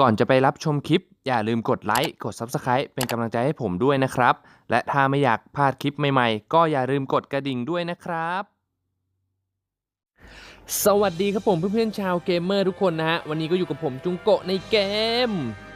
ก่อนจะไปรับชมคลิป อย่าลืมกดไลค์กด Subscribe เป็นกำลังใจให้ผมด้วยนะครับ และถ้าไม่อยากพลาดคลิปใหม่ๆ ก็อย่าลืมกดกระดิ่งด้วยนะครับ สวัสดีครับผมเพื่อนๆชาวเกมเมอร์ทุกคนนะฮะ วันนี้ก็อยู่กับผมจุงโกะในเกม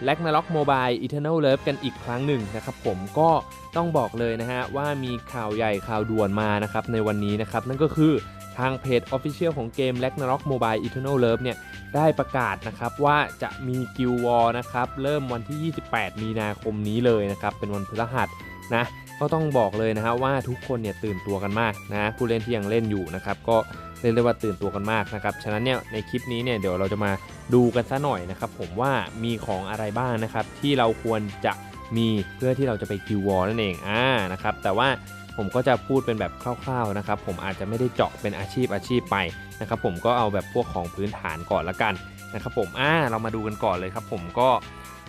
l a g n a r o k Mobile Eternal Love กันอีกครั้งหนึ่งนะครับผมก็ต้องบอกเลยนะฮะว่ามีข่าวใหญ่ข่าวด่วนมานะครับในวันนี้นะครับนั่นก็คือ ทางเพจ Official ของเกม l a g n a r o k Mobile Eternal Love เนี่ยได้ประกาศนะครับว่าจะมีกิลวอลนะครับเริ่มวันที่ 28 มีนาคมนี้เลยนะครับเป็นวันพฤหัสนะก็ต้องบอกเลยนะฮะว่าทุกคนเนี่ยตื่นตัวกันมากนะผู้เล่นที่ยังเล่นอยู่นะครับก็เรียกได้ว่าตื่นตัวกันมากนะครับฉะนั้นเนี่ยในคลิปนี้เนี่ยเดี๋ยวเราจะมาดูกันซะหน่อยนะครับผมว่ามีของอะไรบ้างนะครับที่เราควรจะมีเพื่อที่เราจะไปกิลวอลนั่นเองอ่านะครับแต่ว่า ผมก็จะพูดเป็นแบบคร่าวๆนะครับ ผมอาจจะไม่ได้เจาะเป็นอาชีพอาชีพไปนะครับ ผมก็เอาแบบพวกของพื้นฐานก่อนละกันนะครับ ผมอ่าเรามาดูกันก่อนเลยครับ ผมก็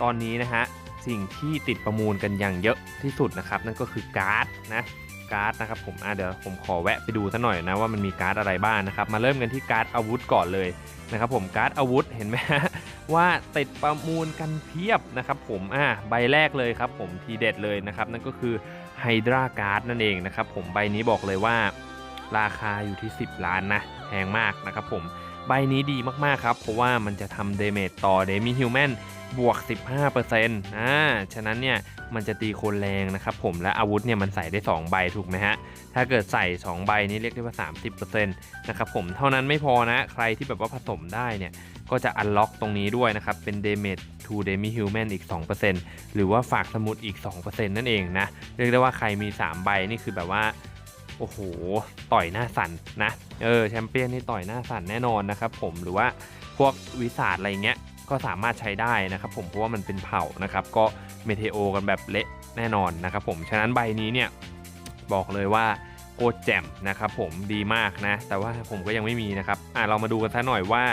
ตอนนี้นะฮะสิ่งที่ติดประมูลกันอย่างเยอะที่สุดนะครับ นั่นก็คือการ์ดนะการ์ดนะครับผมอะเดี๋ยวผมขอแวะไปดูซะหน่อยนะว่ามันมีการ์ดอะไรบ้างนะครับมาเริ่มกันที่การ์ดอาวุธก่อนเลยนะครับผมการ์ดอาวุธเห็นไหมฮะว่าติดประมูลกันเพียบนะครับผมอะใบแรกเลยครับผมทีเด็ดเลยนะครับนั่นก็คือ ไฮดราการ์ดนั่นเองนะครับผมใบนี้บอกเลยว่าราคาอยู่ที่ 10 ล้านนะแพงมากนะครับผมใบนี้ดีมากๆครับ เพราะว่ามันจะทำเดเมจต่อเดมิฮิวแมน บวก 15%อ่า ฉะนั้นเนี่ยมันจะตีคนแรงนะครับผม และอาวุธเนี่ยมันใส่ได้ 2 ใบถูกไหมฮะ ถ้าเกิดใส่ 2 ใบนี้เรียกได้ว่า 30%นะครับผม เท่านั้นไม่พอนะ ใครที่แบบว่าผสมได้เนี่ย ก็จะอันล็อกตรงนี้ด้วยนะครับ เป็น Damage to Demi Human อีก 2%หรือว่าฝากสมุดอีก 2%นั่นเองนะ เรียกได้ว่าใครมี 3 ใบนี่คือแบบว่าโอ้โห ต่อยหน้าสั่นนะ เออ แชมเปี้ยนนี่ต่อยหน้าสั่นแน่นอนนะครับผม หรือว่าพวกวิสาดอะไรเงี้ย ก็สามารถใช้ได้นะครับผมเพราะว่ามันเป็นเผ่านะครับก็เมเทโอกันแบบเละแน่นอนนะครับผมฉะนั้นใบนี้เนี่ยบอกเลยว่าโคตรแจ่มนะครับผมดีมากนะ แต่ว่าผมก็ยังไม่มีนะครับอะเรามาดูกันซะหน่อยว่า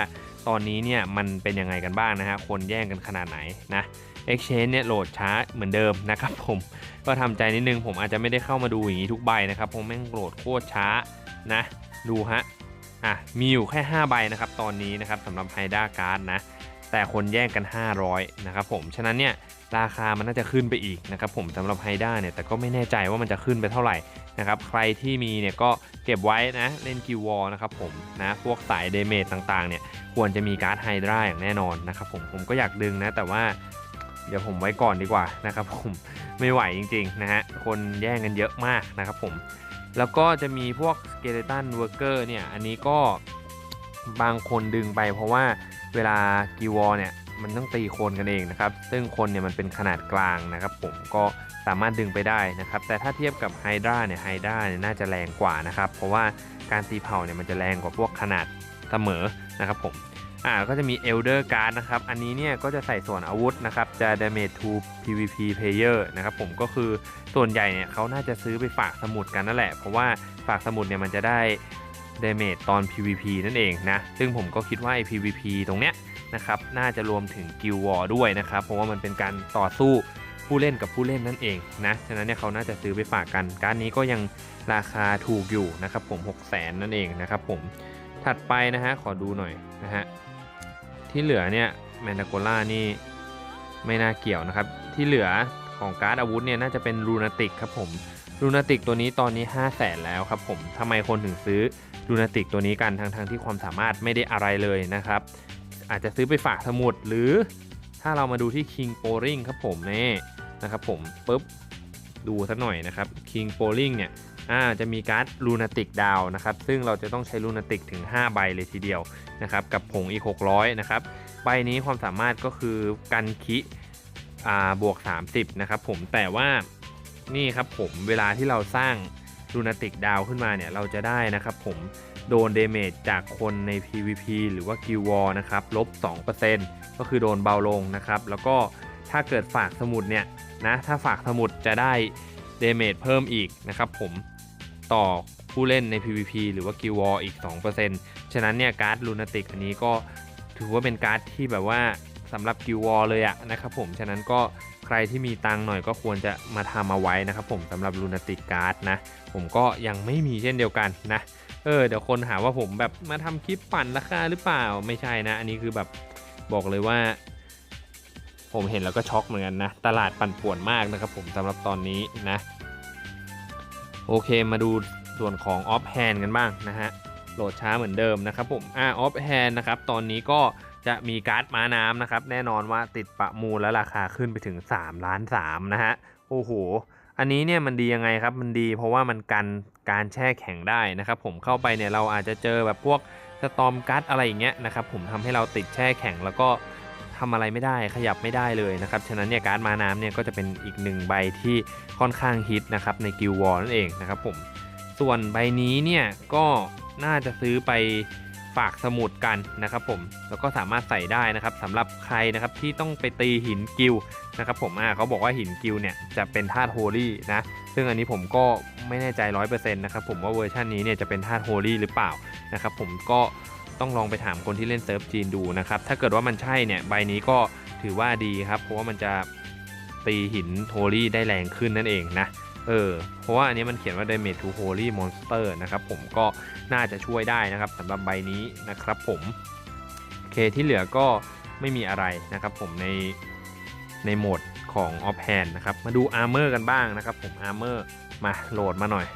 ตอนนี้เนี่ยมันเป็นยังไงกันบ้างนะฮะคนแย่งกันขนาดไหนนะ Exchange เนี่ยโหลดช้าเหมือนเดิมนะครับผมก็ทำใจนิดนึงผมอาจจะไม่ได้เข้ามาดูอย่างนี้ทุกใบนะครับผมแม่งโหลดโคตรช้านะ ดูฮะอะมีอยู่แค่ 5 ใบนะครับตอนนี้นะครับสำหรับไฮด้าการ์ดนะ แต่คนแย่งกัน 500นะครับผมฉะนั้นเนี่ยราคามันน่าจะขึ้นไปอีกนะครับผมสำหรับไฮด้าเนี่ยแต่ก็ไม่แน่ใจว่ามันจะขึ้นไปเท่าไหร่นะครับใครที่มีเนี่ยก็เก็บไว้นะเล่นกิววอลนะครับผมนะพวกสายเดเมจต่างๆเนี่ยควรจะมีการ์ดไฮดราอย่างแน่นอนนะครับผมผมก็อยากดึงนะแต่ว่าเดี๋ยวผมไว้ก่อนดีกว่านะครับผมไม่ไหวจริงๆนะฮะคนแย่งกันเยอะมากนะครับผมแล้วก็จะมีพวกสเกเลตันเวอร์เกอร์เนี่ยอันนี้ก็บางคนดึงไปเพราะว่า เวลากิวอเนี่ยมันต้องตีโคนกันเองนะครับ ซึ่งคนเนี่ยมันเป็นขนาดกลางนะครับผมก็สามารถดึงไปได้นะครับ แต่ถ้าเทียบกับไฮดราเนี่ยไฮดราเนี่ยน่าจะแรงกว่านะครับ เพราะว่าการตีเผาเนี่ยมันจะแรงกว่าพวกขนาดเสมอนะครับผมอ่าก็จะมี Elder Card นะครับ อันนี้เนี่ยก็จะใส่ส่วนอาวุธนะครับ จะ damage to PVP player นะครับผมก็คือส่วนใหญ่เนี่ยเขาน่าจะซื้อไปฝากสมุดกันนั่นแหละ เพราะว่าฝากสมุดเนี่ยมันจะได้ damage ตอน PVP นั่นเองนะ ซึ่งผมก็คิดว่าไอ้ PVP ตรงเนี้ยนะครับ น่าจะรวมถึง Guild War ด้วยนะครับ เพราะว่ามันเป็นการต่อสู้ผู้เล่นกับผู้เล่นนั่นเองนะ ฉะนั้นเนี่ยเขาน่าจะซื้อไปฝากกัน การนี้ก็ยังราคาถูกอยู่นะครับผม 6 0 0 0นนั่นเองนะครับผม ถัดไปนะฮะ ขอดูหน่อยนะฮะ ที่เหลือเนี่ยแมนดาโกล่านี่ไม่น่าเกี่ยวนะครับ ที่เหลือของการ์ดอาวุธเนี่ยน่าจะเป็นลูนาติกครับผมลูนาติกตัวนี้ตอนนี้ 5 0 0แสนแล้วครับผมทำไมคนถึงซื้อ ลูนาติกตัวนี้กันทั้งทงๆที่ความสามารถไม่ได้อะไรเลยนะครับ อาจจะซื้อไปฝากสมุดหรือถ้าเรามาดูที่ King p o r i n g ครับผมนี่นะครับผมปุ๊บดูสักหน่อยนะครับ King p o r i n g เนี่ยจะมีการ์ดลูนาติกดาวนะครับ ซึ่งเราจะต้องใช้ลูนาติกถึง 5 ใบเลยทีเดียวนะครับกับผงอีก 600 นะครับ ใบนี้ความสามารถก็คือกันคิบวก 30 นะครับผมแต่ว่านี่ครับผมเวลาที่เราสร้าง ลูนาติกดาวขึ้นมาเนี่ยเราจะได้นะครับผมโดนเดเมจจากคนใน PVP หรือว่ากิววอนะครับลบ 2%ก็คือโดนเบาลงนะครับ แล้วก็ถ้าเกิดฝากสมุดเนี่ยนะถ้าฝากสมุดจะได้เดเมจเพิ่มอีกนะครับผมต่อผู้เล่นใน PVP หรือว่ากิววออีก 2%ฉะนั้นเนี่ยการ์ดลูนาติกอันนี้ก็ถือว่าเป็นการ์ดที่แบบว่าสำหรับกิววอลเลยอะนะครับผมฉะนั้นก็ รที่มีตังหน่อยก็ควรจะมาทำเอาไว้นะครับผมสำหรับลูนาติกการ์ดนะ ผมก็ยังไม่มีเช่นเดียวกันนะ เออเดี๋ยวคนหาว่าผมแบบมาทำคลิปปั่นราคาหรือเปล่าไม่ใช่นะ อันนี้คือแบบบอกเลยว่า ผมเห็นแล้วก็ช็อกเหมือนกันนะ ตลาดปั่นป่วนมากนะครับผมสำหรับตอนนี้นะ โอเคมาดูส่วนของออฟแฮนกันบ้างนะฮะโหลดช้าเหมือนเดิมนะครับผมอ่าออฟแฮนนะครับตอนนี้ก็ จะมีการ์ดม้าน้ำนะครับ แน่นอนว่าติดประมูลและราคาขึ้นไปถึง 3 ล้าน3นะฮะโอ้โห อันนี้เนี่ยมันดียังไงครับมันดี เพราะว่ามันกันการแช่แข็งได้นะครับ ผมเข้าไปเนี่ยเราอาจจะเจอแบบพวกสตอมกัดอะไรอย่างเงี้ยนะครับผมทำให้เราติดแช่แข็งแล้วก็ทำอะไรไม่ได้ขยับไม่ได้เลยนะครับฉะนั้นเนี่ยการ์ดม้าน้ำเนี่ยก็จะเป็นอีกหนึ่งใบที่ค่อนข้างฮิตนะครับในกิลวอลนั่นเองนะครับผมส่วนใบนี้เนี่ยก็น่าจะซื้อไป ฝากสมุดกันนะครับผมแล้วก็สามารถใส่ได้นะครับสำหรับใครนะครับที่ต้องไปตีหินกิลนะครับผมอ่าเขาบอกว่าหินกิลเนี่ยจะเป็นธาตุโฮลี่นะซึ่งอันนี้ผมก็ไม่แน่ใจ 100%นะครับผมว่าเวอร์ชันนี้เนี่ยจะเป็นธาตุโฮลี่หรือเปล่านะครับผมก็ต้องลองไปถามคนที่เล่นเซิร์ฟจีนดูนะครับถ้าเกิดว่ามันใช่เนี่ยใบนี้ก็ถือว่าดีครับเพราะว่ามันจะตีหินโฮลี่ได้แรงขึ้นนั่นเองนะ เออเพราะว่าอันนี้มันเขียนว่า damage to holy monster นะครับผมก็น่าจะช่วยได้นะครับสำหรับใบนี้นะครับผมโอเคที่เหลือก็ไม่มีอะไรนะครับผมในในโหมดของ off hand นะครับมาดู armor กันบ้างนะครับผม armor มาโหลดมาหน่อย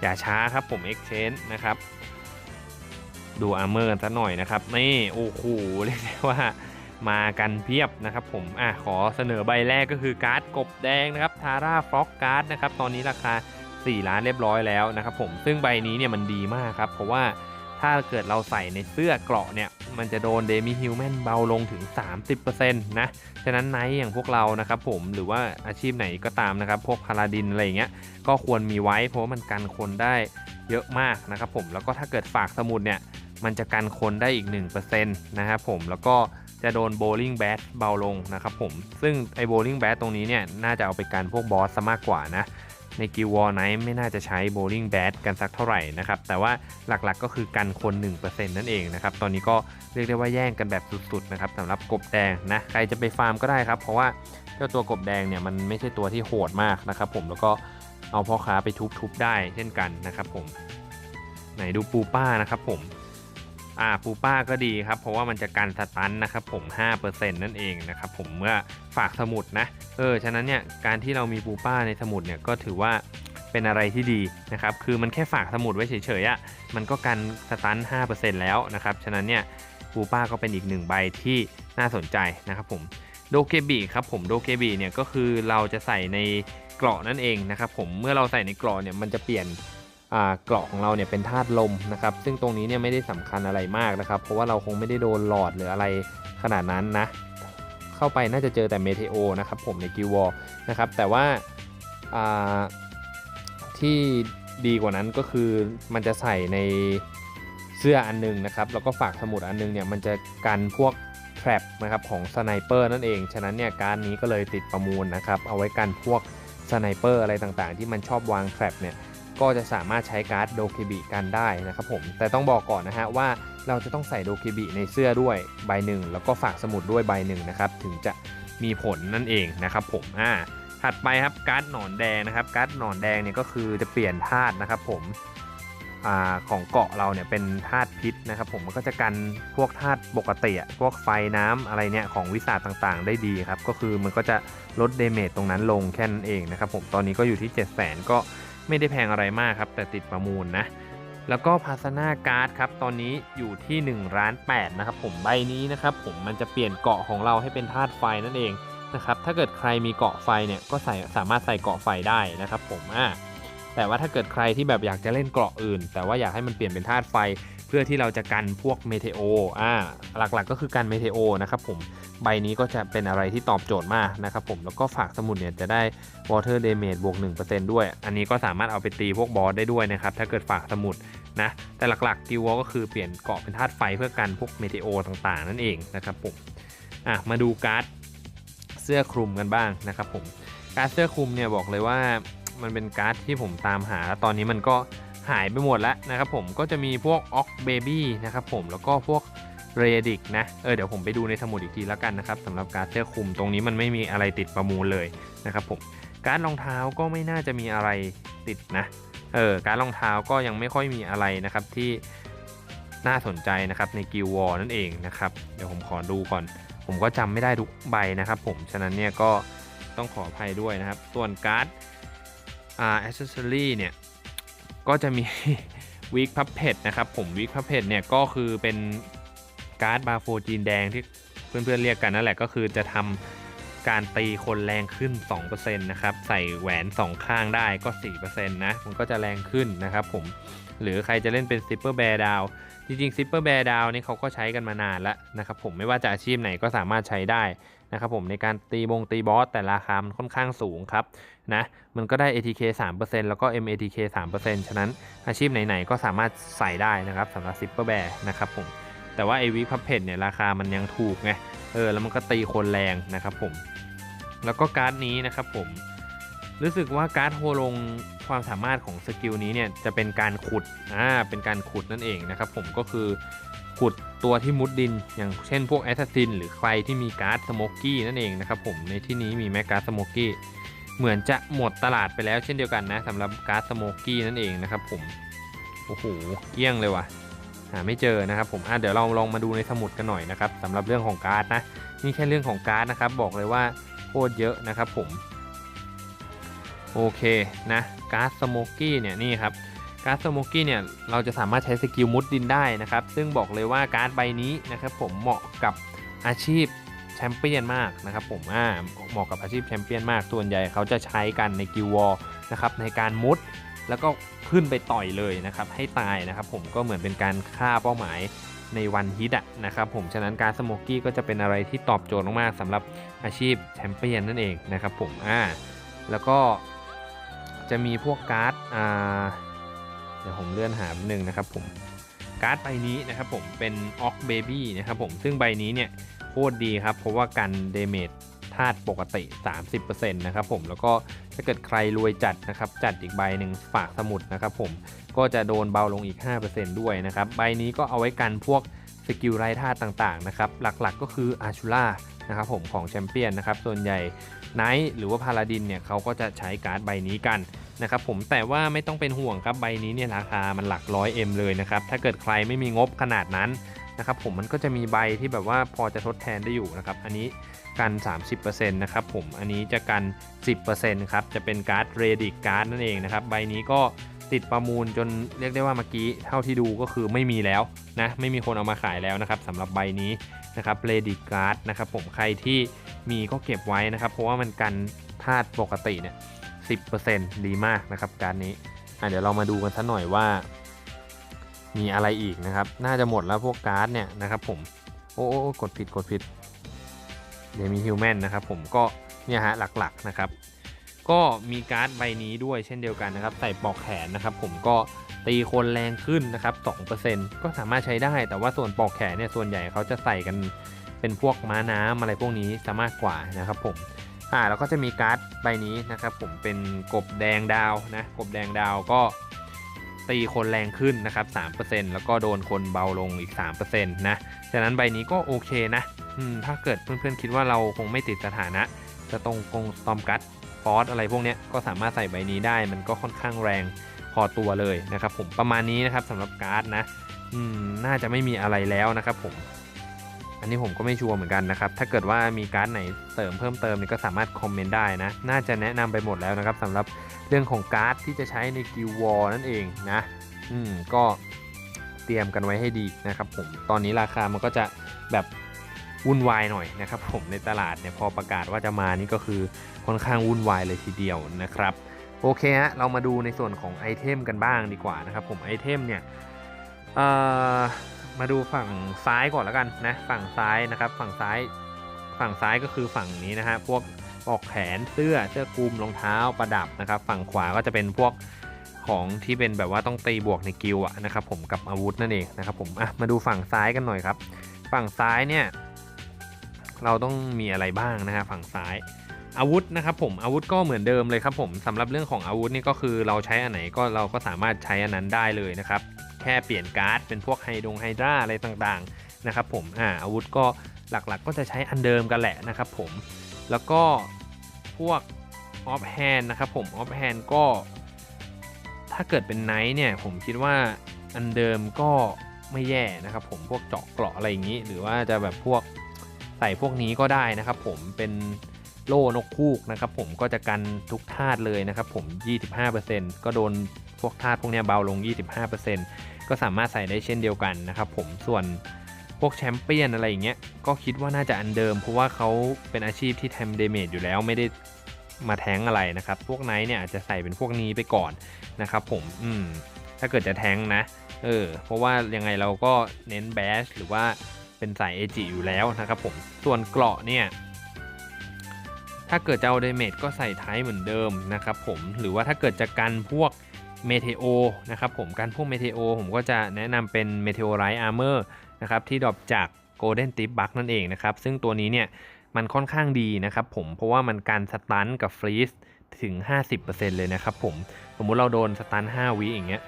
อย่าช้าครับผม exchange นะครับดู armor กันสักหน่อยนะครับนี่โอ้โหเรียกได้ว่า มากันเพียบนะครับผมอะขอเสนอใบแรกก็คือการ์ดกบแดงนะครับทาร่าฟล็อกการ์ดนะครับตอนนี้ราคา 4 ล้านเรียบร้อยแล้วนะครับผมซึ่งใบนี้เนี่ยมันดีมากครับ เพราะว่าถ้าเกิดเราใส่ในเสื้อเกราะเนี่ย มันจะโดนเดมิฮิวแมนเบาลงถึง 30%นะ ฉะนั้นไนท์อย่างพวกเรานะครับผมหรือว่าอาชีพไหนก็ตามนะครับ พวกพาราดินอะไรอย่างเงี้ยก็ควรมีไว้เพราะมันกันคนได้เยอะมากนะครับผมแล้วก็ถ้าเกิดฝากสมุดเนี่ย มันจะกันคนได้อีก 1%นะครับผมแล้วก็ จะโดนโบลิ่งแบทเบาลงนะครับผม ซึ่งไอโบลิ่งแบทตรงนี้เนี่ยน่าจะเอาไปกันพวกบอสซะมากกว่านะ ในกิววอลไนท์ไม่น่าจะใช้โบลิ่งแบทกันสักเท่าไหร่นะครับ แต่ว่าหลักๆก็คือกันคน 1%นั่นเองนะครับ ตอนนี้ก็เรียกได้ว่าแย่งกันแบบสุดๆนะครับสำหรับกบแดงนะ ใครจะไปฟาร์มก็ได้ครับ เพราะว่าเจ้าตัวกบแดงเนี่ยมันไม่ใช่ตัวที่โหดมากนะครับผม แล้วก็เอาพ่อค้าไปทุบๆได้เช่นกันนะครับผม ไหนดูปูป้านะครับผม อ่าปูป้าก็ดีครับ เพราะว่ามันจะกันสตันนะครับผม 5%นั่นเองนะครับผมเมื่อฝากสมุดนะ เออ ฉะนั้นเนี่ยการที่เรามีปูป้าในสมุดเนี่ยก็ถือว่าเป็นอะไรที่ดีนะครับ คือมันแค่ฝากสมุดไว้เฉยๆอะ่ะ มันก็กันสตัน5%แล้วนะครับ ฉะนั้นเนี่ยปูป้าก็เป็นอีกหนึ่งใบที่น่าสนใจนะครับผม โดเกบิครับผม โดเกบิเนี่ยก็คือเราจะใส่ในเกราะนั่นเองนะครับผม เมื่อเราใส่ในเกราะเนี่ยมันจะเปลี่ยน เกราะของเราเนี่ยเป็นธาตุลมนะครับ ซึ่งตรงนี้เนี่ยไม่ได้สำคัญอะไรมากนะครับ เพราะว่าเราคงไม่ได้โดนหลอดหรืออะไรขนาดนั้นนะ เข้าไปน่าจะเจอแต่เมเทโอนะครับผมในกิววอลนะครับ แต่ว่าาที่ดีกว่านั้นก็คือมันจะใส่ในเสื้ออันหนึงนะครับ แล้วก็ฝากสมุดอันหนึงเนี่ยมันจะกันพวกแทรปนะครับของสไนเปอร์นั่นเอง ฉะนั้นเนี่ยการนี้ก็เลยติดประมูลนะครับ เอาไว้กันพวกสไนเปอร์อะไรต่างๆ ที่มันชอบวางแทรปเนี่ย ก็จะสามารถใช้การ์ดโดเคบิกันได้นะครับผมแต่ต้องบอกก่อนนะฮะว่าเราจะต้องใส่โดเคบิในเสื้อด้วยใบหนึ่งแล้วก็ฝากสมุดด้วยใบหนึ่งนะครับถึงจะมีผลนั่นเองนะครับผมอ่าถัดไปครับการ์ดหนอนแดงนะครับการ์ดหนอนแดงเนี่ยก็คือจะเปลี่ยนธาตุนะครับผมอ่าของเกาะเราเนี่ยเป็นธาตุพิษนะครับผมมันก็จะกันพวกธาตุปกติอะพวกไฟน้ำอะไรเนี่ยของวิสาต่างๆ ได้ดีครับก็คือมันก็จะลดเดเมจตรงนั้นลงแค่นั้นเองนะครับผมตอนนี้ก็อยู่ที่ 7 0 0 0 0 0ก็ ไม่ได้แพงอะไรมากครับ แต่ติดประมูลนะ แล้วก็พาสนาการ์ดครับ ตอนนี้อยู่ที่1ล้าน8นะครับผมใบนี้นะครับผมมันจะเปลี่ยนเกาะของเราให้เป็นธาตุไฟนั่นเองนะครับถ้าเกิดใครมีเกาะไฟเนี่ยก็ใส่สามารถใส่เกาะไฟได้นะครับผมอ่าแต่ว่าถ้าเกิดใครที่แบบอยากจะเล่นเกาะอื่น แต่ว่าอยากให้มันเปลี่ยนเป็นธาตุไฟ เพื่อที่เราจะกันพวกเมเทโออ่าหลักๆก็คือกันเมเทโอนะครับผมใบนี้ก็จะเป็นอะไรที่ตอบโจทย์มากนะครับผมแล้วก็ฝากสมุดเนี่ยจะได้ Water Damage บวก 1%ด้วย อันนี้ก็สามารถเอาไปตีพวกบอสได้ด้วยนะครับถ้าเกิดฝากสมุดนะแต่หลักๆกิววอก็คือเปลี่ยนเกาะเป็นธาตุไฟเพื่อกันพวกเมเทโอต่างๆ นั่นเองนะครับผมอะมาดูการ์ดเสื้อคลุมกันบ้างนะครับผมการ์ดเสื้อคลุมเนี่ยบอกเลยว่ามันเป็นการ์ดที่ผมตามหาแล้วตอนนี้มันก็ หายไปหมดแล้วนะครับผมก็จะมีพวกออกเบบี้นะครับผมแล้วก็พวกเรดิกนะ เออเดี๋ยวผมไปดูในสมุดอีกทีแล้วกันนะครับสำหรับการเสื้อคลุมตรงนี้มันไม่มีอะไรติดประมูลเลยนะครับผมการรองเท้าก็ไม่น่าจะมีอะไรติดนะ เออการรองเท้าก็ยังไม่ค่อยมีอะไรนะครับที่น่าสนใจนะครับในกิลวอลนั่นเองนะครับเดี๋ยวผมขอดูก่อน ผมก็จำไม่ได้ทุกใบนะครับผมฉะนั้นเนี่ยก็ต้องขออภัยด้วยนะครับ ส่วนการ์ดอ่า accessory เนี่ย ก็จะมีวิกพับเพดนะครับผมวิกพับเพดเนี่ยก็คือเป็นการ์ดบาโฟจีนแดงที่เพื่อนๆเรียกกันนั่นแหละก็คือจะทำการตีคนแรงขึ้น 2%นะครับ ใส่แหวน 2 ข้างได้ก็ 4%นะ มันก็จะแรงขึ้นนะครับผม หรือใครจะเล่นเป็นซิปเปอร์แบร์ดาว จริงๆซิปเปอร์แบร์ดาวนี่เขาก็ใช้กันมานานแล้วนะครับผม ไม่ว่าจะอาชีพไหนก็สามารถใช้ได้ นะครับผมในการตีบงตีบอสแต่ราคามันค่อนข้างสูงครับนะมันก็ได้ ATK 3%แล้วก็ MATK 3%ฉะนั้นอาชีพไหนๆก็สามารถใส่ได้นะครับสำหรับซิปเปอร์แบร์นะครับผมแต่ว่าไอวิพับเพดเนี่ยราคามันยังถูกไงเออแล้วมันก็ตีคนแรงนะครับผมแล้วก็การ์ดนี้นะครับผมรู้สึกว่าการ์ดโฮลงความสามารถของสกิลนี้เนี่ยจะเป็นการขุดอ่าเป็นการขุดนั่นเองนะครับผมก็คือ ขุดตัวที่มุดดิน อย่างเช่นพวกแอสซัสซินหรือใครที่มีการ์ดสโมกกี้นั่นเองนะครับผมในที่นี้มีแมกการ์ดสโมกกี้เหมือนจะหมดตลาดไปแล้วเช่นเดียวกันนะสำหรับการ์ดสโมกกี้นั่นเองนะครับผมโอ้โหเกี้ยงเลยว่ะหาไม่เจอนะครับผมอะเดี๋ยวเราลองมาดูในสมุดกันหน่อยนะครับสำหรับเรื่องของการ์ดนะนี่แค่เรื่องของการ์ดนะครับบอกเลยว่าโคตรเยอะนะครับผมโอเคนะการ์ดสโมกกี้เนี่ยนี่ครับ การ์ดสโมกกี้เนี่ยเราจะสามารถใช้สกิลมุดดินได้นะครับ ซึ่งบอกเลยว่าการ์ดใบนี้นะครับผมเหมาะกับอาชีพแชมเปี้ยนมากนะครับผมอ่าเหมาะกับอาชีพแชมเปี้ยนมาก ส่วนใหญ่เขาจะใช้กันในกิลวอลนะครับในการมุดแล้วก็ขึ้นไปต่อยเลยนะครับให้ตายนะครับผมก็เหมือนเป็นการฆ่าเป้าหมายในวันฮิตอะนะครับผมฉะนั้นการสโมกกี้ก็จะเป็นอะไรที่ตอบโจทย์มากๆสำหรับอาชีพแชมเปี้ยนนั่นเองนะครับผมอ่าแล้วก็จะมีพวกการ์ดอ่า ดี๋ยวผมเลื่อนหาหนึ่งนะครับผมการ์ดใบนี้นะครับผมเป็นออกเบบี้นะครับผมซึ่งใบนี้เนี่ยโคตรดีครับ เพราะว่ากันเดเมจธาตุปกติ 30%นะครับผมแล้วก็ถ้าเกิดใครรวยจัดนะครับจัดอีกใบหนึ่งฝากสมุดนะครับผมก็จะโดนเบาลงอีก 5%ด้วยนะครับใบนี้ก็เอาไว้กันพวกสกิลไร้ธาตุต่างๆนะครับหลักๆก็คืออาชูล่านะครับผมของแชมเปี้ยนนะครับส่วนใหญ่ไนท์หรือว่าพาลาดินเนี่ยเขาก็จะใช้การ์ดใบนี้กัน นะครับผมแต่ว่าไม่ต้องเป็นห่วงครับใบนี้เนี่ยราคามันหลักร้อยเอ็มเลยนะครับถ้าเกิดใครไม่มีงบขนาดนั้นนะครับผมมันก็จะมีใบที่แบบว่าพอจะทดแทนได้อยู่นะครับอันนี้กัน 30%นะครับผมอันนี้จะกัน 10%ครับจะเป็นการ์ดเรดิกการ์ดนั่นเองนะครับใบนี้ก็ติดประมูลจนเรียกได้ว่าเมื่อกี้เท่าที่ดูก็คือไม่มีแล้วนะไม่มีคนเอามาขายแล้วนะครับสำหรับใบนี้นะครับเรดิกการ์ดนะครับผมใครที่มีก็เก็บไว้นะครับเพราะว่ามันกันธาตุปกติเนี่ย 10%ดีมากนะครับการนี้เดี๋ยวเรามาดูกันสักหน่อยว่า มีอะไรอีกนะครับ น่าจะหมดแล้วพวกการ์ดเนี่ยนะครับผมโอ้โอ้กดผิดกดผิดเดี๋ยวมีฮิวแมนนะครับผมก็เนี่ยฮะหลักๆนะครับก็มีการ์ดใบนี้ด้วยเช่นเดียวกันนะครับ ใส่ปอกแขนนะครับ ผมก็ตีคนแรงขึ้นนะครับ 2%ก็สามารถใช้ได้ แต่ว่าส่วนปอกแขนเนี่ยส่วนใหญ่เขาจะใส่กันเป็นพวกม้าน้ำอะไรพวกนี้ซะมากกว่านะครับผม อ่าแล้วก็จะมีการ์ดใบนี้นะครับผมเป็นกบแดงดาวนะกบแดงดาวก็ตีคนแรงขึ้นนะครับ 3%แล้วก็โดนคนเบาลงอีก 3%นะฉะนั้นใบนี้ก็โอเคนะอืมถ้าเกิดเพื่อนๆคิดว่าเราคงไม่ติดสถานะ จะตรงคงสตอมกัตฟอสอะไรพวกเนี้ยก็สามารถใส่ใบนี้ได้ มันก็ค่อนข้างแรงพอตัวเลยนะครับผมประมาณนี้นะครับสำหรับการ์ดนะอืมน่าจะไม่มีอะไรแล้วนะครับผม อันนี้ผมก็ไม่ชัวร์เหมือนกันนะครับ ถ้าเกิดว่ามีการ์ดไหนเสริมเพิ่มเติมนี่ก็สามารถคอมเมนต์ได้นะ น่าจะแนะนำไปหมดแล้วนะครับสำหรับเรื่องของการ์ดที่จะใช้ในกิลวอลนั่นเองนะ อืม ก็เตรียมกันไว้ให้ดีนะครับผม ตอนนี้ราคามันก็จะแบบวุ่นวายหน่อยนะครับผมในตลาดเนี่ยพอประกาศว่าจะมานี่ก็คือค่อนข้างวุ่นวายเลยทีเดียวนะครับ โอเคฮะเรามาดูในส่วนของไอเทมกันบ้างดีกว่านะครับผมไอเทมเนี่ยเอ่อ มาดูฝั่งซ้ายก่อนแล้วกันนะฝั่งซ้ายนะครับ ฝั่งซ้ายฝั่งซ้ายก็คือฝั่งนี้นะฮะพวกปอกแขนเสื้อเสื้อคลุมรองเท้าประดับนะครับ ฝั่งขวาก็จะเป็นพวกของที่เป็นแบบว่าต้องตีบวกในกิลอะนะครับผมกับอาวุธนั่นเองนะครับผมอะมาดูฝั่งซ้ายกันหน่อยครับ ฝั่งซ้ายเนี่ย เราต้องมีอะไรบ้างนะฮะฝั่งซ้าย อาวุธนะครับผมอาวุธก็เหมือนเดิมเลยครับผมสำหรับเรื่องของอาวุธนี่ก็คือเราใช้อันไหนก็เราก็สามารถใช้อันนั้นได้เลยนะครับแค่เปลี่ยนการ์ดเป็นพวกไฮดงไฮดราอะไรต่างๆนะครับผมอ่าอาวุธก็หลักๆ ก็จะใช้อันเดิมกันแหละนะครับผมแล้วก็พวกออฟแฮนนะครับผมออฟแฮนก็ถ้าเกิดเป็นไนท์เนี่ยผมคิดว่าอันเดิมก็ไม่แย่นะครับผมพวกเจาะเกราะอะไรอย่างนี้ หรือว่าจะแบบพวกใส่พวกนี้ก็ได้นะครับผมเป็น โล่นกคูกนะครับผมก็จะกันทุกธาตุเลยนะครับผม 25%ก็โดนพวกธาตุพวกนี้เบาลง 25%ก็สามารถใส่ได้เช่นเดียวกันนะครับผมส่วนพวกแชมเปี้ยนอะไรอย่างเงี้ยก็คิดว่าน่าจะอันเดิม เพราะว่าเขาเป็นอาชีพที่ทำเดเมจอยู่แล้วไม่ได้มาแทงอะไรนะครับ พวกไนท์เนี่ยอาจจะใส่เป็นพวกนี้ไปก่อนนะครับผมอืมถ้าเกิดจะแทงนะเออเพราะว่ายังไงเราก็เน้นแบชหรือว่าเป็นสายเอจิอยู่แล้วนะครับผมส่วนเกราะเนี่ย ถ้าเกิดจะเอาเดเมจก็ใส่ไทป์เหมือนเดิมนะครับผมหรือว่าถ้าเกิดจะกันพวกเมเทโอนะครับผมกันพวกเมเทโอผมก็จะแนะนำเป็นเมเทโอไรอาร์เมอร์นะครับที่ดรอปจาก Golden Tip Bug นั่นเองนะครับซึ่งตัวนี้เนี่ยมันค่อนข้างดีนะครับผมเพราะว่ามันการสตันกับฟรีซถึง 50%เลยนะครับผมสมมุติเราโดนสตัน5วิอย่างเงี้ย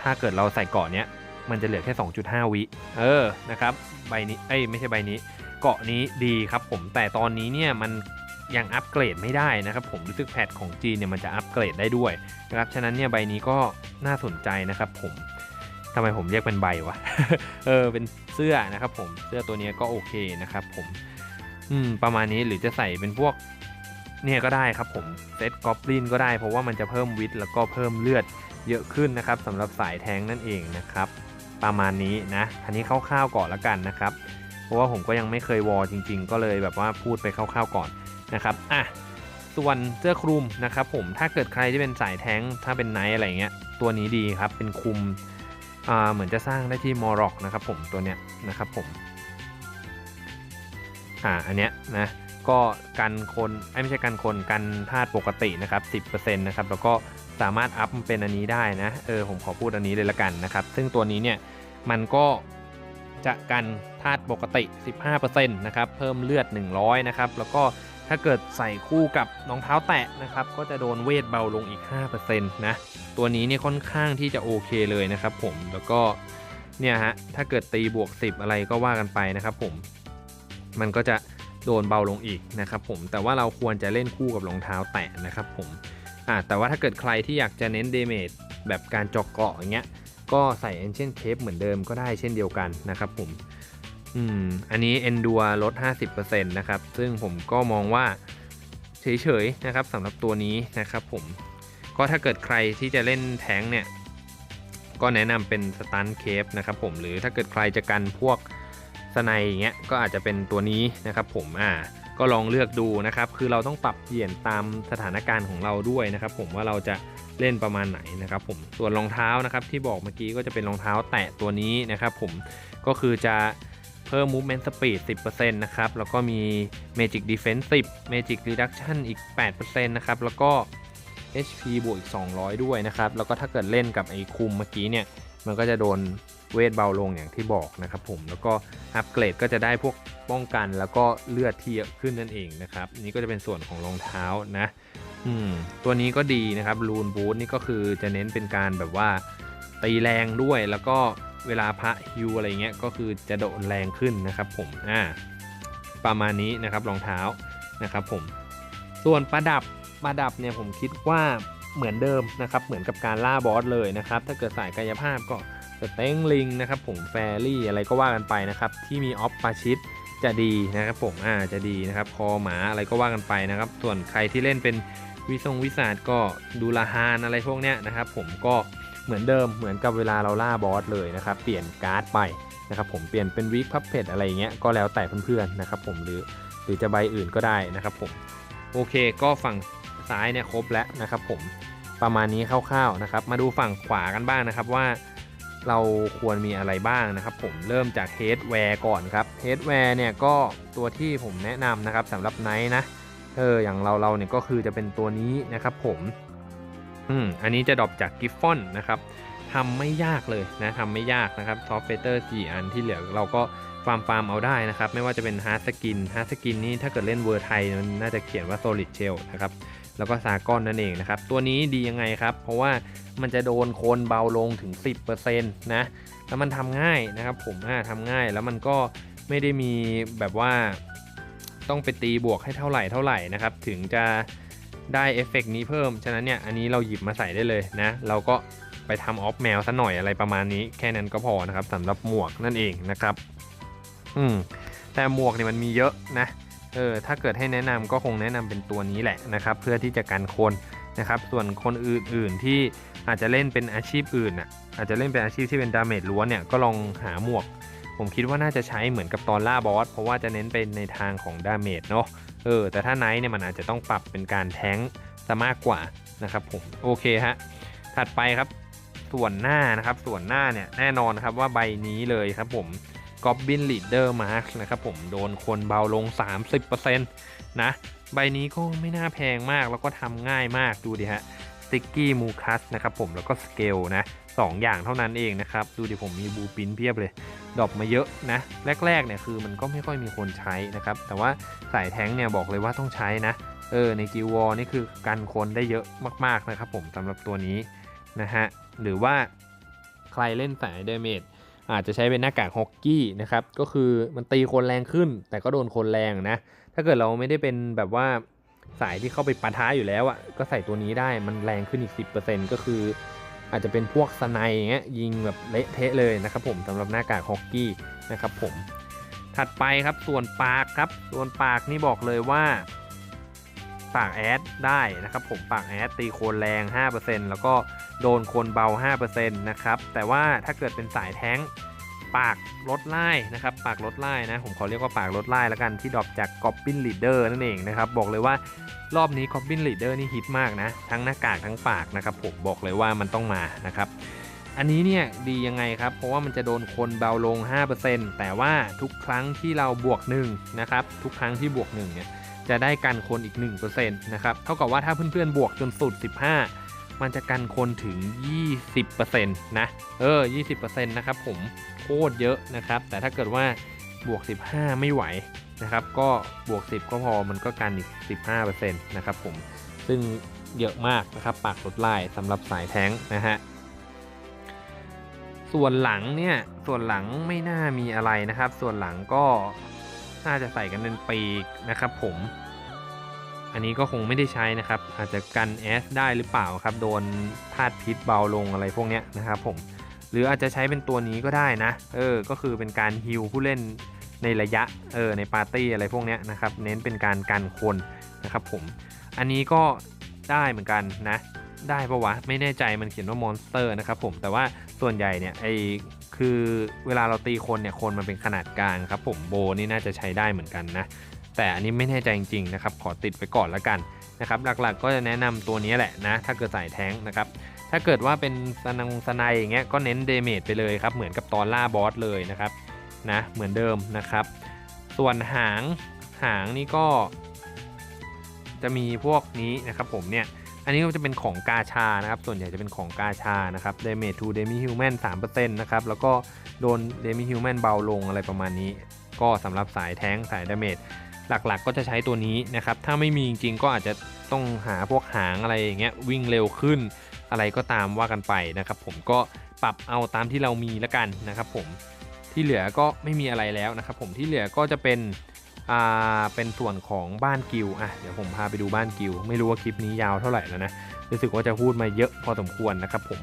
ถ้าเกิดเราใส่เกาะเนี้ยมันจะเหลือแค่ 2.5 วิเออนะครับใบนี้เอ้ยไม่ใช่ใบนี้ เกาะนี้ดีครับผมแต่ตอนนี้เนี่ยมัน ยังอัปเกรดไม่ได้นะครับผมรู้สึกแพทของจีนเนี่ยมันจะอัปเกรดได้ด้วยนะครับฉะนั้นเนี่ยใบนี้ก็น่าสนใจนะครับผมทำไมผมเรียกเป็นใบวะเออเป็นเสื้อนะครับผมเสื้อตัวนี้ก็โอเคนะครับผมอืมประมาณนี้หรือจะใส่เป็นพวกเนี่ยก็ได้ครับผมเซตกอบลินก็ได้ เพราะว่ามันจะเพิ่มวิทแล้วก็เพิ่มเลือดเยอะขึ้นนะครับสำหรับสายแทงนั่นเองนะครับประมาณนี้นะ อันนี้คร่าวๆก่อนละกันนะครับ เพราะว่าผมก็ยังไม่เคยวอจริง ๆ ก็เลยแบบว่าพูดไปคร่าวๆก่อน นะครับอะส่วนเสื้อคลุมนะครับผมถ้าเกิดใครที่เป็นสายแท้งถ้าเป็นไนท์อะไรเงี้ยตัวนี้ดีครับเป็นคลุมอ่าเหมือนจะสร้างได้ที่มอร็อกนะครับผมตัวเนี้ยนะครับผมอ่าอันเนี้ยนะก็กันคนไม่ใช่กันคนกันธาตุปกตินะครับ10%นะครับแล้วก็สามารถอัพเป็นอันนี้ได้นะเออผมขอพูดอันนี้เลยละกันนะครับ ซึ่งตัวนี้เนี่ยมันก็จะกันธาตุปกติ 15%นะครับเพิ่มเลือด 100นะครับแล้วก็ ถ้าเกิดใส่คู่กับรองเท้าแตะนะครับ ก็จะโดนเวทเบาลงอีก 5%นะ ตัวนี้เนี่ยค่อนข้างที่จะโอเคเลยนะครับผม แล้วก็เนี่ยฮะ ถ้าเกิดตีบวก 10 อะไรก็ว่ากันไปนะครับผม มันก็จะโดนเบาลงอีกนะครับผม แต่ว่าเราควรจะเล่นคู่กับรองเท้าแตะนะครับผม อ่า แต่ว่าถ้าเกิดใครที่อยากจะเน้นเดเมจแบบการจอกเกาะอย่างเงี้ย ก็ใส่ Ancient Cape เหมือนเดิมก็ได้เช่นเดียวกันนะครับผม อืม อันนี้ Endure ลด 50%นะครับ ซึ่งผมก็มองว่าเฉยๆนะครับสำหรับตัวนี้นะครับผม ก็ถ้าเกิดใครที่จะเล่นแท้งเนี่ย ก็แนะนำเป็นสตันเคปนะครับผม หรือถ้าเกิดใครจะกันพวกสไนอย่างเงี้ย ก็อาจจะเป็นตัวนี้นะครับผม อ่า ก็ลองเลือกดูนะครับ คือเราต้องปรับเปลี่ยนตามสถานการณ์ของเราด้วยนะครับผมว่าเราจะเล่นประมาณไหนนะครับผม ส่วนรองเท้านะครับที่บอกเมื่อกี้ก็จะเป็นรองเท้าแตะตัวนี้นะครับผม ก็คือจะ เพิ่ม movement speed 10%นะครับ แล้วก็มี magic defense 10 magic reduction อีก 8%นะครับ แล้วก็ HP บวกอีก 200 ด้วยนะครับ แล้วก็ถ้าเกิดเล่นกับไอ้คุมเมื่อกี้เนี่ย มันก็จะโดนเวทเบาลงอย่างที่บอกนะครับผม แล้วก็อัปเกรดก็จะได้พวกป้องกันแล้วก็เลือดที่เยอะขึ้นนั่นเองนะครับ นี่ก็จะเป็นส่วนของรองเท้านะอืมตัวนี้ก็ดีนะครับ รูนบูทนี่ก็คือจะเน้นเป็นการแบบว่าตีแรงด้วยแล้วก็ เวลาพระฮิวอะไรเงี้ยก็คือจะโดนแรงขึ้นนะครับผมอ่าประมาณนี้นะครับรองเท้านะครับผมส่วนประดับประดับเนี่ยผมคิดว่าเหมือนเดิมนะครับเหมือนกับการล่าบอสเลยนะครับถ้าเกิดสายกายภาพก็สเต็งลิงนะครับผมแฟรี่อะไรก็ว่ากันไปนะครับที่มีออฟปาชิตจะดีนะครับผมอ่าจะดีนะครับคอหมาอะไรก็ว่ากันไปนะครับ ส่วนใครที่เล่นเป็นวิทรงวิสาดก็ดูลาฮานอะไรพวกเนี้ยนะครับผมก็ เหมือนเดิมเหมือนกับเวลาเราล่าบอสเลยนะครับเปลี่ยนการ์ดไปนะครับผมเปลี่ยนเป็นวิกพับเพจอะไรเงี้ยก็แล้วแต่เพื่อนๆนะครับผมหรือหรือจะใบอื่นก็ได้นะครับผมโอเคก็ฝั่งซ้ายเนี่ยครบแล้วนะครับผมประมาณนี้คร่าวๆนะครับ มาดูฝั่งขวากันบ้างนะครับว่า เราควรมีอะไรบ้างนะครับ ผมเริ่มจากเฮดแวร์ก่อนครับเฮดแวร์เนี่ยก็ตัวที่ผมแนะนำนะครับสำหรับไนท์นะเอออย่างเราเราเนี่ยก็คือจะเป็นตัวนี้นะครับผม อืมอันนี้จะดรอปจากกิฟฟอนนะครับทำไม่ยากเลยนะทำไม่ยากนะครับซอฟเฟเตอร์สี่อันที่เหลือเราก็ฟาร์มฟาร์มเอาได้นะครับ ไม่ว่าจะเป็นฮาร์ดสกินฮาร์ดสกินนี่ถ้าเกิดเล่นเวอร์ไทยมันน่าจะเขียนว่า Solid Shell นะครับแล้วก็ซากอนนั่นเองนะครับ ตัวนี้ดียังไงครับ เพราะว่ามันจะโดนโคนเบาลงถึง 10%นะแล้วมันทำง่ายนะครับผมอ่าทำง่ายแล้วมันก็ไม่ได้มีแบบว่าต้องไปตีบวกให้เท่าไหร่เท่าไหร่นะครับ ถึงจะ ได้เอฟเฟกนี้เพิ่ม ฉะนั้นเนี่ยอันนี้เราหยิบมาใส่ได้เลยนะ เราก็ไปทำออฟแมวซะหน่อยอะไรประมาณนี้ แค่นั้นก็พอนะครับสำหรับหมวกนั่นเองนะครับ อืมแต่หมวกเนี่ยมันมีเยอะนะเออถ้าเกิดให้แนะนำก็คงแนะนำเป็นตัวนี้แหละนะครับ เพื่อที่จะกันคนนะครับ ส่วนคนอื่นๆที่อาจจะเล่นเป็นอาชีพอื่นอะอาจจะเล่นเป็นอาชีพที่เป็นดาเมจล้วนเนี่ยก็ลองหาหมวก ผมคิดว่าน่าจะใช้เหมือนกับตอนล่าบอส เพราะว่าจะเน้นเป็นในทางของดาเมจเนาะเออแต่ถ้าไนท์เนี่ยมันอาจจะต้องปรับเป็นการแท้งซะมากกว่านะครับผมโอเคฮะถัดไปครับส่วนหน้านะครับส่วนหน้าเนี่ยแน่นอนครับว่าใบนี้เลยครับผม Goblin Leader Mask นะครับผมโดนคนเบาลง 30%นะใบนี้ก็ไม่น่าแพงมากแล้วก็ทำง่ายมากดูดิฮะ Sticky m u c u s นะครับผมแล้วก็ Scale นะ สองอย่างเท่านั้นเองนะครับ ดูดิผมมีบูปินเพียบเลย ดรอปมาเยอะนะ แรกๆเนี่ยคือมันก็ไม่ค่อยมีคนใช้นะครับ แต่ว่าสายแท้งเนี่ยบอกเลยว่าต้องใช้นะ เออในกิววอนี่คือกันคนได้เยอะมากๆนะครับผมสำหรับตัวนี้นะฮะ หรือว่าใครเล่นสายเดเมจอาจจะใช้เป็นหน้ากากฮอกกี้นะครับ ก็คือมันตีคนแรงขึ้น แต่ก็โดนคนแรงนะ ถ้าเกิดเราไม่ได้เป็นแบบว่าสายที่เข้าไปปะท้าอยู่แล้วอะ่ะ ก็ใส่ตัวนี้ได้ มันแรงขึ้นอีก 10%ก็คือ อาจจะเป็นพวกสไนอย่างเงี้ยยิงแบบเละเทะเลยนะครับผมสำหรับหน้ากากฮอกกี้นะครับผมถัดไปครับส่วนปากครับ ส่วนปากนี่บอกเลยว่า ปากแอดได้นะครับผมปากแอดตีโคนแรง 5%แล้วก็โดนคนเบา 5%นะครับแต่ว่าถ้าเกิดเป็นสายแท้ง ปากลดไล่นะครับปากลดไล่นะผมขอเรียกว่าปากลดไล่แล้วกันที่ดรอปจาก Goblin Leader นั่นเองนะครับบอกเลยว่ารอบนี้ Goblin Leader นี่ฮิตมากนะทั้งหน้ากากทั้งปากนะครับผมบอกเลยว่ามันต้องมานะครับอันนี้เนี่ยดียังไงครับ เพราะว่ามันจะโดนคนเบาลง 5%แต่ว่าทุกครั้งที่เราบวก1นะครับทุกครั้งที่บวก1เนี่ยจะได้กันคนอีก1%นะครับเท่ากับว่าถ้าเพื่อนๆบวกจนสุด 15 มันจะกันคนถึง 20%นะเออ 20%นะครับผมโคตรเยอะนะครับ แต่ถ้าเกิดว่าบวก 15 ไม่ไหวนะครับ ก็บวก 10 ก็พอมันก็กันอีก 15%นะครับผมซึ่งเยอะมากนะครับ ปากลดไล่สำหรับสายแท้งนะฮะส่วนหลังเนี่ยส่วนหลังไม่น่ามีอะไรนะครับ ส่วนหลังก็น่าจะใส่กันเป็นปีกนะครับผม อันนี้ก็คงไม่ได้ใช้นะครับ อาจจะกันแอสได้หรือเปล่าครับ โดนธาตุพิษเบาลงอะไรพวกเนี้ยนะครับผม หรืออาจจะใช้เป็นตัวนี้ก็ได้นะ เออ ก็คือเป็นการฮิลผู้เล่นในระยะ เออ ในปาร์ตี้อะไรพวกเนี้ยนะครับ เน้นเป็นการกันคนนะครับผม อันนี้ก็ได้เหมือนกันนะ ได้ปะวะ ไม่แน่ใจมันเขียนว่ามอนสเตอร์นะครับผม แต่ว่าส่วนใหญ่เนี่ย ไอคือเวลาเราตีคนเนี่ย คนมันเป็นขนาดกลางครับผม โบนี่น่าจะใช้ได้เหมือนกันนะ แต่อันนี้ไม่แน่ใจจริงๆนะครับขอติดไปก่อนละกันนะครับหลักๆก็จะแนะนำตัวนี้แหละนะ ถ้าเกิดสายแท้งนะครับถ้าเกิดว่าเป็นสนังสไนอย่างเงี้ยก็เน้นเดเมจไปเลยครับเหมือนกับตอนล่าบอสเลยนะครับนะเหมือนเดิมนะครับ ส่วนหางหางนี่ก็ จะมีพวกนี้นะครับผมเนี่ยอันนี้ก็จะเป็นของกาชานะครับ ส่วนใหญ่จะเป็นของกาชานะครับ Damage to Demi Human 3%นะครับ แล้วก็โดน Demi Human เบาลงอะไรประมาณนี้ ก็สำหรับสายแท้งสาย Damage หลักๆก็จะใช้ตัวนี้นะครับ ถ้าไม่มีจริงๆก็อาจจะต้องหาพวกหางอะไรอย่างเงี้ยวิ่งเร็วขึ้น อะไรก็ตามว่ากันไปนะครับผมก็ปรับเอาตามที่เรามีล้วกันนะครับผมที่เหลือก็ไม่มีอะไรแล้วนะครับผมที่เหลือก็จะเป็นอ่าเป็นส่วนของบ้านกิวอะเดี๋ยวผมพาไปดูบ้านกิว ไม่รู้ว่าคลิปนี้ยาวเท่าไหร่แล้วนะรู้สึกว่าจะพูดมาเยอะพอสมควรนะครับผม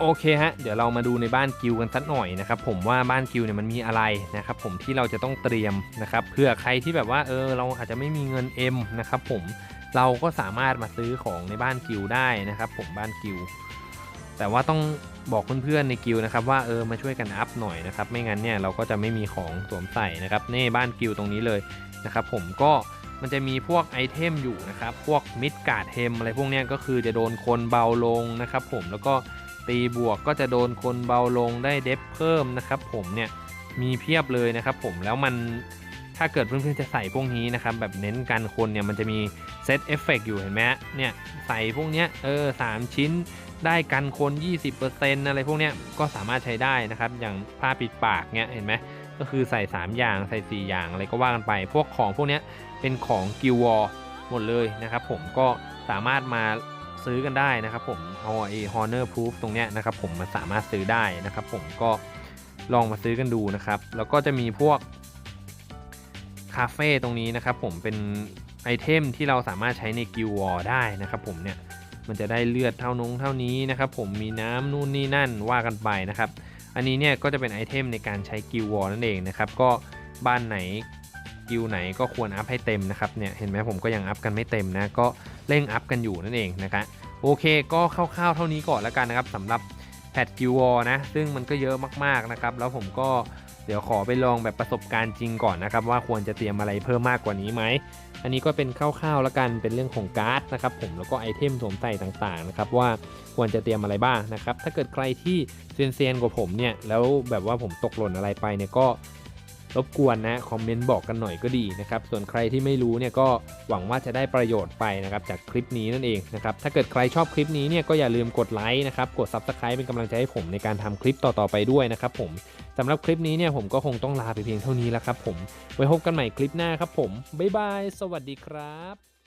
โอเคฮะ เดี๋ยวเรามาดูในบ้านกิวกันสักหน่อยนะครับผมว่าบ้านกิวเนี่ยมันมีอะไรนะครับผมที่เราจะต้องเตรียมนะครับเพื่อใครที่แบบว่าเออเราอาจจะไม่มีเงิน M นะครับผมเราก็สามารถมาซื้อของในบ้านกิวได้นะครับผมบ้านกิว แต่ว่าต้องบอกเพื่อนๆในกิลด์นะครับว่าเออมาช่วยกันอัพหน่อยนะครับไม่งั้นเนี่ยเราก็จะไม่มีของสวมใส่นะครับนี่บ้านกิลด์ตรงนี้เลยนะครับผมก็มันจะมีพวกไอเทมอยู่นะครับพวกมิดการ์ดเทมอะไรพวกนี้ก็คือจะโดนคนเบาลงนะครับผมแล้วก็ ตีบวกก็จะโดนคนเบาลงได้เดฟเพิ่มนะครับผมเนี่ยมีเพียบเลยนะครับผมแล้วมันถ้าเกิดเพื่อนๆจะใส่พวกนี้นะครับแบบเน้นกันคนเนี่ยมันจะมีเซตเอฟเฟกอยู่เห็นไหมเนี่ยใส่พวกเนี้ยเออสามชิ้นได้กันคน 20%อะไรพวกเนี้ยก็สามารถใช้ได้นะครับ อย่างผ้าปิดปากเนี้ยเห็นไหมก็คือใส่ 3 อย่างใส่ 4 อย่างอะไรก็ว่ากันไป พวกของพวกเนี้ยเป็นของกิวอหมดเลยนะครับผมก็สามารถมา ซื้อกันได้นะครับผมเอาไอ้ Honor Proof ตรงเนี้ยนะครับผมมันสามารถซื้อได้นะครับผมก็ลองมาซื้อกันดูนะครับ แล้วก็จะมีพวกคาเฟ่ตรงนี้นะครับผมเป็นไอเทมที่เราสามารถใช้ในกิวอได้นะครับผมเนี่ยมันจะได้เลือดเท่านงเท่านี้นะครับผมมีน้ำนู่นนี่นั่นว่ากันไปนะครับ อันนี้เนี่ยก็จะเป็นไอเทมในการใช้กิลวอลนั่นเองนะครับก็บ้านไหน กิลไหนก็ควรอัพให้เต็มนะครับเนี่ยเห็นไหมผมก็ยังอัพกันไม่เต็มนะก็เร่งอัพกันอยู่นั่นเองนะครับโอเคก็คร่าวๆเท่านี้ก่อนแล้วกันนะครับสำหรับแพทกิลวอลนะซึ่งมันก็เยอะมากๆนะครับแล้วผมก็เดี๋ยวขอไปลองแบบประสบการณ์จริงก่อนนะครับว่าควรจะเตรียมอะไรเพิ่มมากกว่านี้ไหมอันนี้ก็เป็นคร่าวๆแล้วกันเป็นเรื่องของการ์ดนะครับผมแล้วก็ไอเทมสวมใส่ต่างๆนะครับว่าควรจะเตรียมอะไรบ้างนะครับถ้าเกิดใครที่เซียนๆกว่าผมเนี่ยแล้วแบบว่าผมตกหล่นอะไรไปเนี่ยก็ รบกวนนะคอมเมนต์บอกกันหน่อยก็ดีนะครับ ส่วนใครที่ไม่รู้เนี่ยก็หวังว่าจะได้ประโยชน์ไปนะครับจากคลิปนี้นั่นเองนะครับ ถ้าเกิดใครชอบคลิปนี้เนี่ยก็อย่าลืมกดไลค์นะครับ กด Subscribe เป็นกำลังใจให้ผมในการทำคลิปต่อๆไปด้วยนะครับผมสำหรับคลิปนี้เนี่ยผมก็คงต้องลาไปเพียงเท่านี้แล้วครับผม ไว้พบกันใหม่คลิปหน้าครับผม บ๊ายบาย สวัสดีครับ